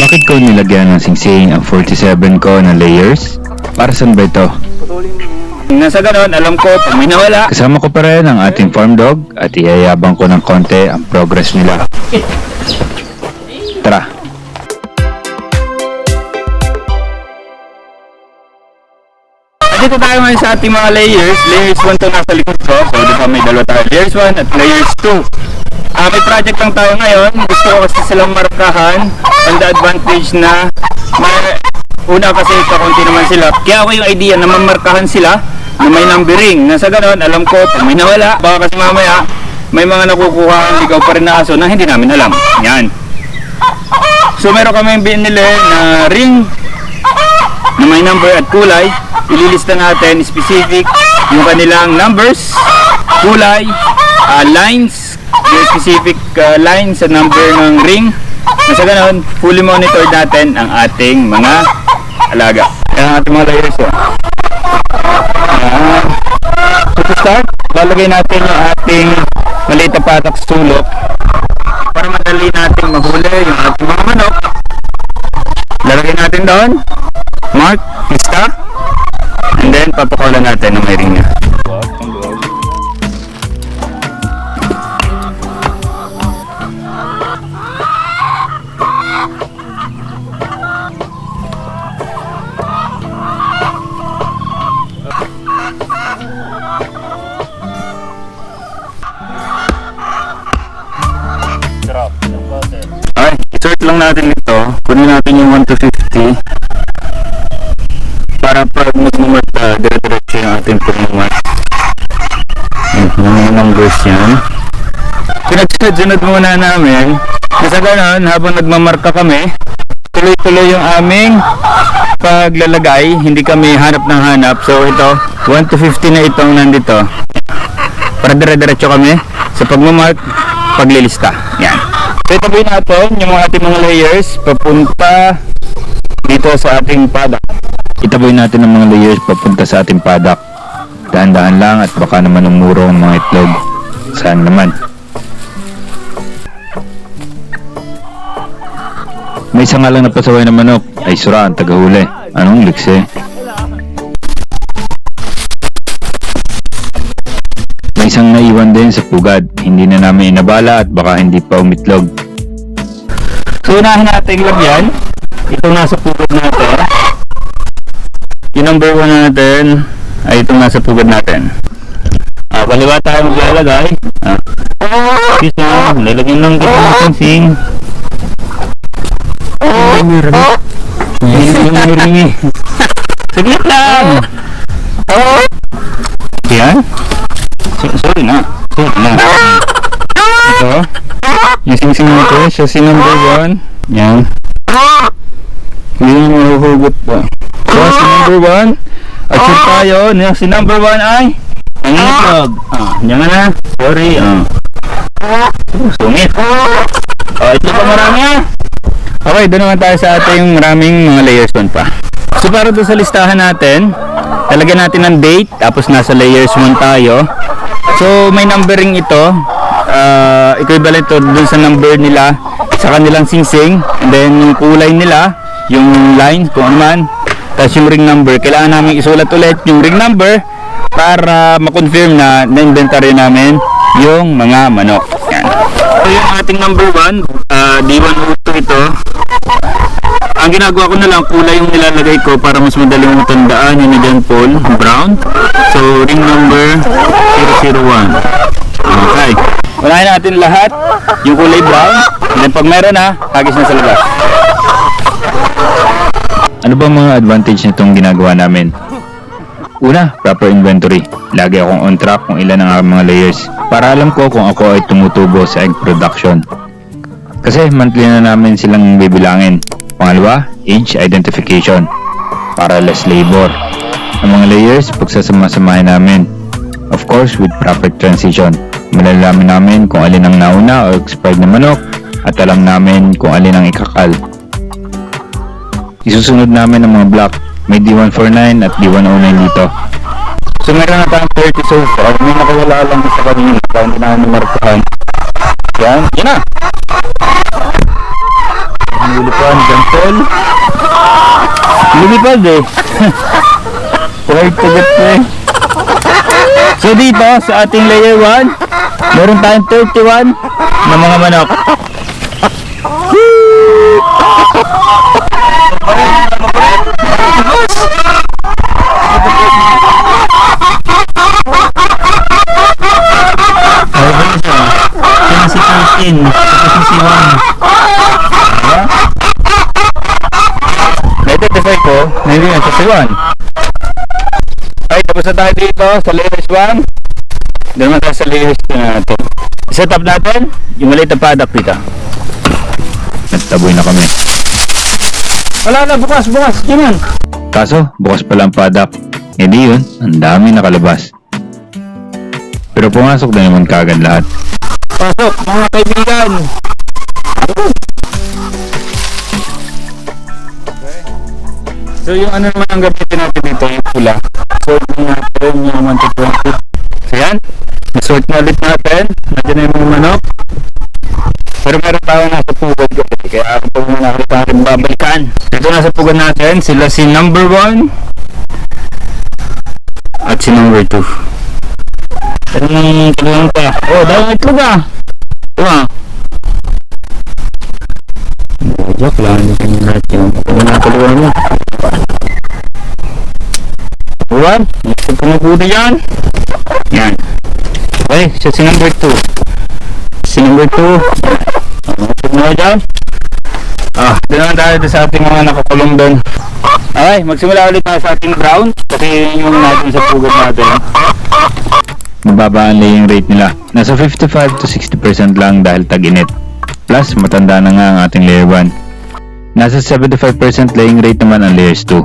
Bakit ko nilagyan ng singsing ang 47 ko na layers? Para saan ba ito? Nasa ganon, alam ko, pag may nawala, Kasama ko pa rin ang ating farm dog at iyayabang ko ng konti ang progress nila. Tara! Dito tayo ngayon sa ating mga layers. Layers 1 to nasa likod ko. So, di ba may dalawa tayo. Layers 1 at layers 2. Ah, may project lang tayo ngayon. Gusto ko kasi silang markahan on the advantage na una kasi kakunti naman sila. Kaya ako yung idea na mamarkahan sila na may numbering. Nasa ganon, alam ko, pag may nawala, baka kasi mamaya, may mga nakukuha ang ligaw pa rin na aso na hindi namin alam. Yan. So, meron kami binili na ring na may number at kulay, ililista natin specific yung kanilang numbers, kulay, ah, lines, specific ah, line sa number ng ring. Na sa ganun, fully monitor natin ang ating mga alaga. Ang ating mga layers. Oh. Yan. So to start, lalagay natin yung ating maliit na patak sulok para madali natin mahuli yung ating mga manok. Lalagay natin doon. Mark, lista. And then, papakulan natin ng may ring niya. Okay, natin ito. Kunin natin yung 1 to 50 para pag magmumata, dire-diretso yung ating pagmumat. Yung mga numbers yan. Pinagsunod-sunod muna namin. Kasi gano'n, habang nagmamarka kami, tuloy-tuloy yung aming paglalagay. Hindi kami hanap ng hanap. So ito, 1 to 50 na itong nandito. Para dire-diretso kami sa pagmamark, paglilista. Yan. So itabi natin yung ating mga layers papunta dito sa ating product. Itaboy natin ang mga layers papunta sa ating padak. Dahan-dahan lang at baka naman umuro ang mga itlog. Saan naman? May isa nga lang na pasaway na manok ay sura ang tagahuli. Anong likse? May isang naiwan din sa pugad. Hindi na namin inabala at baka hindi pa umitlog. So unahin natin lagyan. Itong nasa pugad natin. Yung number 1 natin ay itong nasa pugad natin. Ah, kaliwa tayo maglalagay. Ah. Mo, lalagyan lang kita ng. Ay, meron. Meron eh. Saglit lang! Yan. So- Sorry na. Sorry na. Yung singsing natin, siya si number 1. Yan. Hindi na mahuhugot pa. So, si number 1. At sure tayo na si number 1 ay nangitlog. Ah, yan na. Sorry. Ah. Sungit. Oh, ito pa marami ah. Okay, doon naman tayo sa ating maraming mga layers doon pa. So para doon sa listahan natin, talagyan natin ng date, tapos nasa layers 1 tayo. So may numbering ito, uh, equivalent to doon sa number nila sa kanilang singsing, and then yung kulay nila, yung line, kung ano man, tapos yung ring number, kailangan namin isulat ulit yung ring number para ma-confirm na na-inventory namin yung mga manok. Yan. So yung ating number 1, uh, D102 ito, ang ginagawa ko na lang, kulay yung nilalagay ko para mas madali mong tandaan yun na dyan, Paul, brown. So, ring number 001. Okay. Unahin natin lahat, yung kulay brown. And then pag meron na, hagis na sa labas. Ano ba mga advantage nitong ginagawa namin? Una, proper inventory. Lagi akong on track kung ilan ang mga layers para alam ko kung ako ay tumutubo sa egg production. Kasi monthly na namin silang bibilangin. Pangalawa, age identification para less labor. Ang mga layers, pagsasama-samahin namin. Of course, with proper transition. Malalaman namin kung alin ang nauna o expired na manok at alam namin kung alin ang ikakal. Isusunod namin ang mga block. May D149 at D109 dito. So, meron na tayong 30 so far. May nakawala lang sa kanina. Kaya hindi na namin markahan. Yan. Yan na. Lumilipad, gantol. Lumipad eh. Hard to get eh. So dito sa ating layer 1, meron tayong 31 na mga manok. Si 13, tapos si 1. Na-identify ko, na hindi na si 1. Ay, tapos na dito sa layers 1. Doon naman sa layers 2 na natin. Set up natin yung maliit na product dito. Nagtaboy na kami. Wala na, bukas, bukas, yun Kaso, bukas pala ang paddock. E di yun, ang dami nakalabas. Pero pumasok na naman kagad lahat. Pasok, mga kaibigan! So yung ano naman ang gamitin natin dito, yung pula. Sort na natin yung 1 to 20. So yan, nasort na ulit natin. Nandiyan na yung manok. Pero meron tayo nasa pugad kasi, kaya ako po muna nakita natin babalikan. Ito nasa pugad natin, sila si number 1 at si number 2. Pero nang tulungan pa. Oh, dahil itlog ah. Diba? Joke lang, hindi kami lahat yun. Kung natulungan mo. Buwan, gusto ko yan. Yan. Okay, siya si number 2. Si number 2. Ano ko na dyan? Ah, doon tayo sa ating mga nakakulong doon. Okay, magsimula ulit tayo sa ating ground. Kasi yun yung natin sa pugad natin. Mababa ang laying rate nila. Nasa 55 to 60% lang dahil tag-init. Plus, matanda na nga ang ating layer 1. Nasa 75% laying rate naman ang layers 2.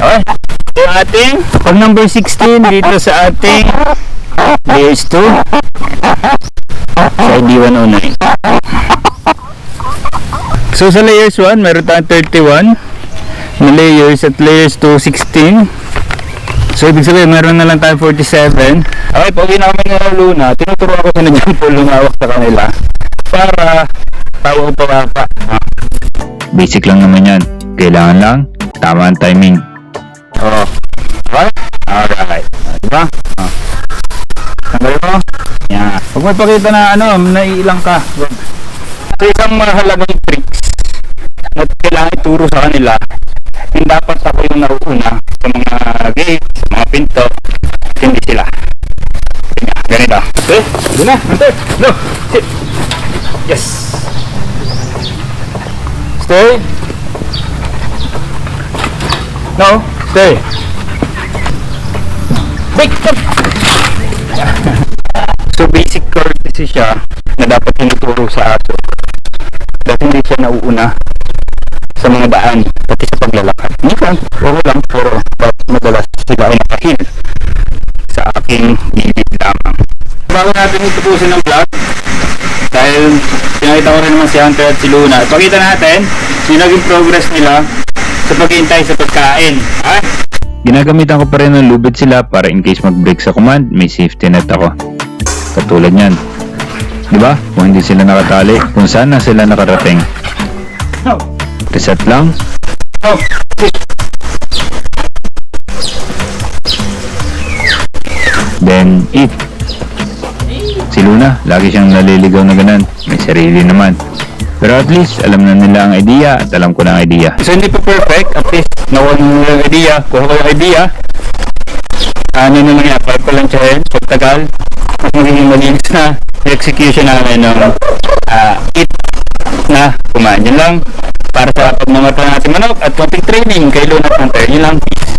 Okay. Yung ating pag number 16 dito sa ating layers 2 sa ID 109. So sa layers 1, meron tayong 31 na layers at layers 2, 16. So ibig sabihin, meron na lang tayo 47. Okay, pag na kami ng Luna, tinuturo ako sa po lumawak sa kanila para tawa pa pa. Basic lang naman yan. Kailangan lang, tama ang timing. Oo. Right? Alright. Ah, Diba? Oh. Tanggalin mo? Yan. Huwag mo ipakita na ano, naiilang ka. So, isang mahalagang tricks na kailangan ituro sa kanila yung dapat ako yung nauuna sa mga gate, sa mga pinto, hindi sila. Ganito. Okay? Doon na. Ante. No. Sit. Yes. Stay. No. Wait up! so basic courtesy siya na dapat tinuturo sa aso. Dahil hindi siya nauuna sa mga daan, pati sa paglalakad. Minsan, okay lang, pero madalas sila ay nakahil sa aking bibig lamang. Bago natin itupusin ng vlog, dahil pinakita ko rin naman si Hunter at si Luna, pakita natin yung naging progress nila sa paghihintay sa pagkain. Ah, Ginagamitan ko pa rin ng lubid sila para in case mag-break sa command, may safety net ako. Katulad yan. Di ba? Kung hindi sila nakatali, kung saan na sila nakarating. Reset lang, then eat. Si Luna, lagi siyang naliligaw na ganan. May sarili naman. Pero at least, alam na nila ang idea at alam ko na ang idea. So hindi pa perfect, at least nakuha nyo yung idea, kuha ko yung idea. Ano na nangyari, five ko lang siya yun, pagtagal. At magiging malinis na execution namin ng uh, it na kumain. Yun lang, para sa pagmamata natin manok at konting training kay Luna Hunter. Yun lang, peace.